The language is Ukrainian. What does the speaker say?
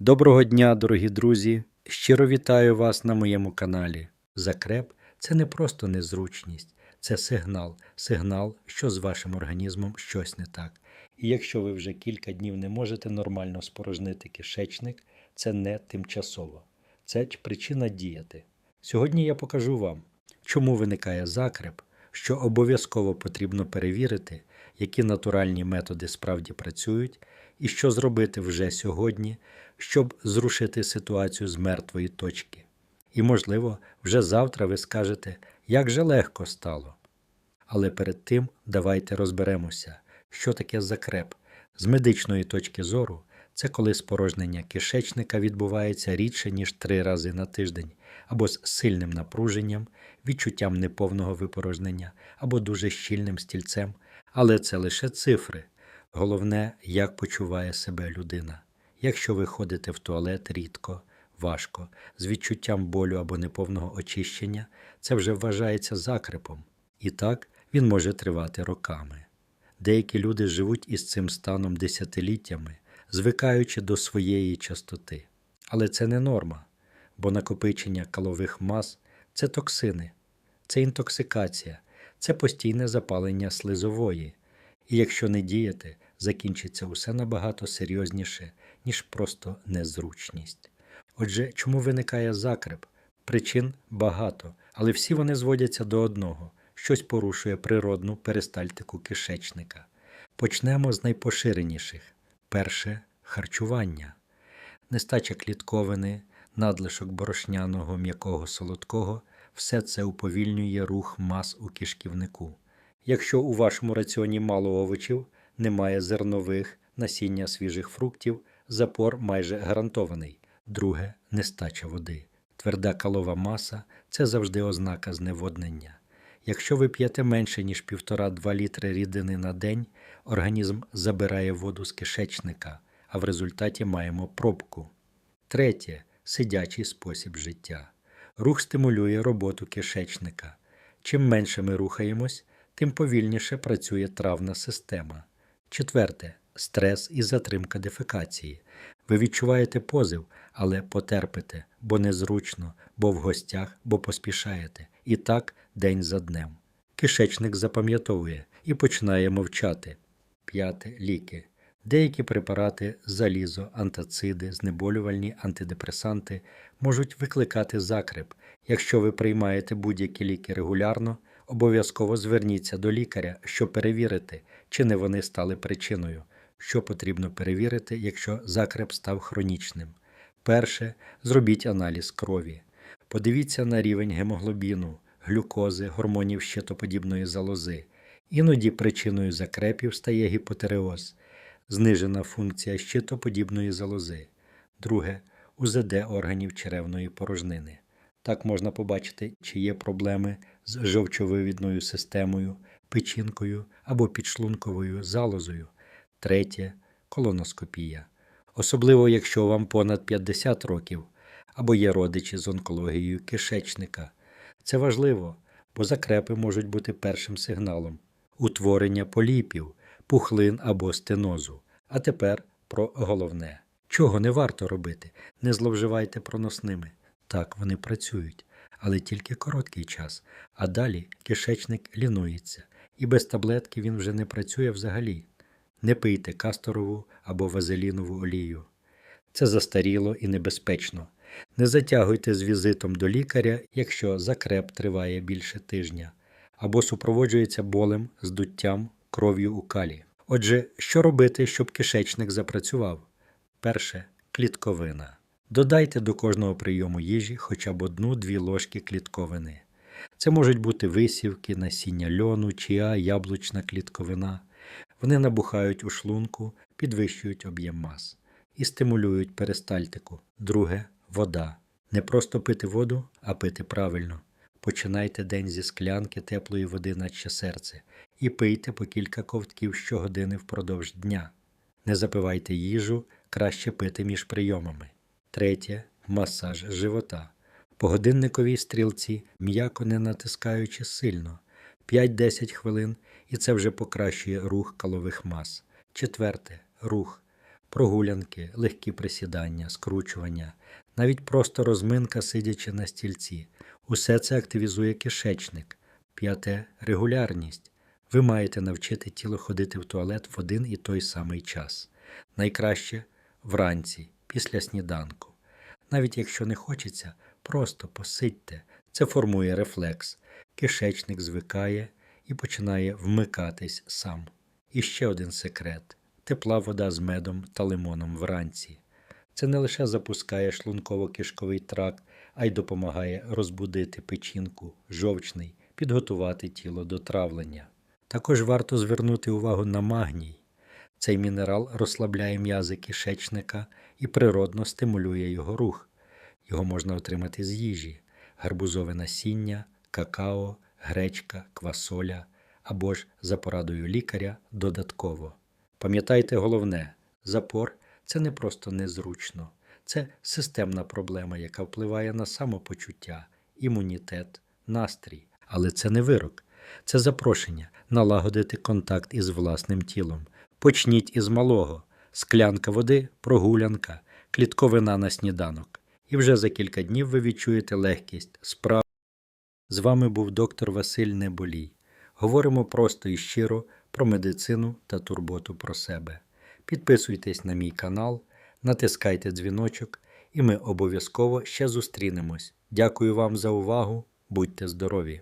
Доброго дня, дорогі друзі! Щиро вітаю вас на моєму каналі. Закреп це не просто незручність, це сигнал, сигнал, що з вашим організмом щось не так. І якщо ви вже кілька днів не можете нормально спорожнити кишечник, це не тимчасово, це причина діяти. Сьогодні я покажу вам, чому виникає закреп, що обов'язково потрібно перевірити, які натуральні методи справді працюють, і що зробити вже сьогодні, щоб зрушити ситуацію з мертвої точки. І, можливо, вже завтра ви скажете, як же легко стало. Але перед тим давайте розберемося, що таке закреп. З медичної точки зору, це коли спорожнення кишечника відбувається рідше, ніж три рази на тиждень, або з сильним напруженням, відчуттям неповного випорожнення, або дуже щільним стільцем. Але це лише цифри. Головне, як почуває себе людина. Якщо ви ходите в туалет рідко, важко, з відчуттям болю або неповного очищення, це вже вважається закрепом. І так він може тривати роками. Деякі люди живуть із цим станом десятиліттями, звикаючи до своєї частоти. Але це не норма, бо накопичення калових мас це токсини, це інтоксикація, це постійне запалення слизової. І якщо не діяти, закінчиться усе набагато серйозніше, ніж просто незручність. Отже, чому виникає закреп? Причин багато, але всі вони зводяться до одного щось порушує природну перистальтику кишечника. Почнемо з найпоширеніших. Перше харчування, нестача клітковини, надлишок борошняного м'якого солодкого все це уповільнює рух мас у кишківнику. Якщо у вашому раціоні мало овочів, немає зернових, насіння свіжих фруктів, запор майже гарантований. Друге нестача води. Тверда калова маса це завжди ознака зневоднення. Якщо ви п'єте менше, ніж 1,5-2 літри рідини на день, організм забирає воду з кишечника, а в результаті маємо пробку. Третє сидячий спосіб життя. Рух стимулює роботу кишечника. Чим менше ми рухаємось, тим повільніше працює травна система. Четверте стрес і затримка дефекації. Ви відчуваєте позив, але потерпите, бо незручно, бо в гостях, бо поспішаєте. І так день за днем. Кишечник запам'ятовує і починає мовчати. П'яте ліки. Деякі препарати, залізо, антациди, знеболювальні антидепресанти можуть викликати закреп. Якщо ви приймаєте будь-які ліки регулярно, обов'язково зверніться до лікаря, щоб перевірити, чи не вони стали причиною. Що потрібно перевірити, якщо закреп став хронічним. Перше, зробіть аналіз крові. Подивіться на рівень гемоглобіну, глюкози, гормонів щитоподібної залози. Іноді причиною закрепів стає гіпотереоз, знижена функція щитоподібної залози. Друге УЗД органів черевної порожнини. Так можна побачити, чи є проблеми з жовчовивідною системою, печінкою або підшлунковою залозою. Третє колоноскопія. Особливо, якщо вам понад 50 років або є родичі з онкологією кишечника. Це важливо, бо закрепи можуть бути першим сигналом утворення поліпів, пухлин або стенозу. А тепер про головне. Чого не варто робити? Не зловживайте проносними. Так, вони працюють, але тільки короткий час, а далі кишечник лінується, і без таблетки він вже не працює взагалі. Не пийте касторову або вазелінову олію. Це застаріло і небезпечно. Не затягуйте з візитом до лікаря, якщо закреп триває більше тижня, або супроводжується болем, здуттям, кров'ю у калі. Отже, що робити, щоб кишечник запрацював? Перше клітковина. Додайте до кожного прийому їжі хоча б одну-дві ложки клітковини. Це можуть бути висівки, насіння льону, чия, яблучна клітковина. Вони набухають у шлунку, підвищують об'єм мас і стимулюють перистальтику. Друге вода. Не просто пити воду, а пити правильно. Починайте день зі склянки теплої води наче серце і пийте по кілька ковтків щогодини впродовж дня. Не запивайте їжу, краще пити між прийомами. Третє масаж живота. По годинниковій стрілці, м'яко не натискаючи сильно, 5-10 хвилин, і це вже покращує рух калових мас. Четверте рух. Прогулянки, легкі присідання, скручування, навіть просто розминка, сидячи на стільці. Усе це активізує кишечник. П'яте регулярність. Ви маєте навчити тіло ходити в туалет в один і той самий час. Найкраще вранці, після сніданку. Навіть якщо не хочеться, просто посидьте. Це формує рефлекс. Кишечник звикає і починає вмикатись сам. І ще один секрет: тепла вода з медом та лимоном вранці. Це не лише запускає шлунково-кишковий тракт, а й допомагає розбудити печінку, жовчний, підготувати тіло до травлення. Також варто звернути увагу на магній. Цей мінерал розслабляє м'язи кишечника і природно стимулює його рух. Його можна отримати з їжі: гарбузове насіння, какао, гречка, квасоля або ж за порадою лікаря додатково. Пам'ятайте головне: запор це не просто незручно, це системна проблема, яка впливає на самопочуття, імунітет, настрій. Але це не вирок, це запрошення налагодити контакт із власним тілом. Почніть із малого: склянка води, прогулянка, клітковина на сніданок. І вже за кілька днів ви відчуєте легкість, справ. З вами був доктор Василь Неболій. Говоримо просто і щиро про медицину та турботу про себе. Підписуйтесь на мій канал, натискайте дзвіночок, і ми обов'язково ще зустрінемось. Дякую вам за увагу. Будьте здорові!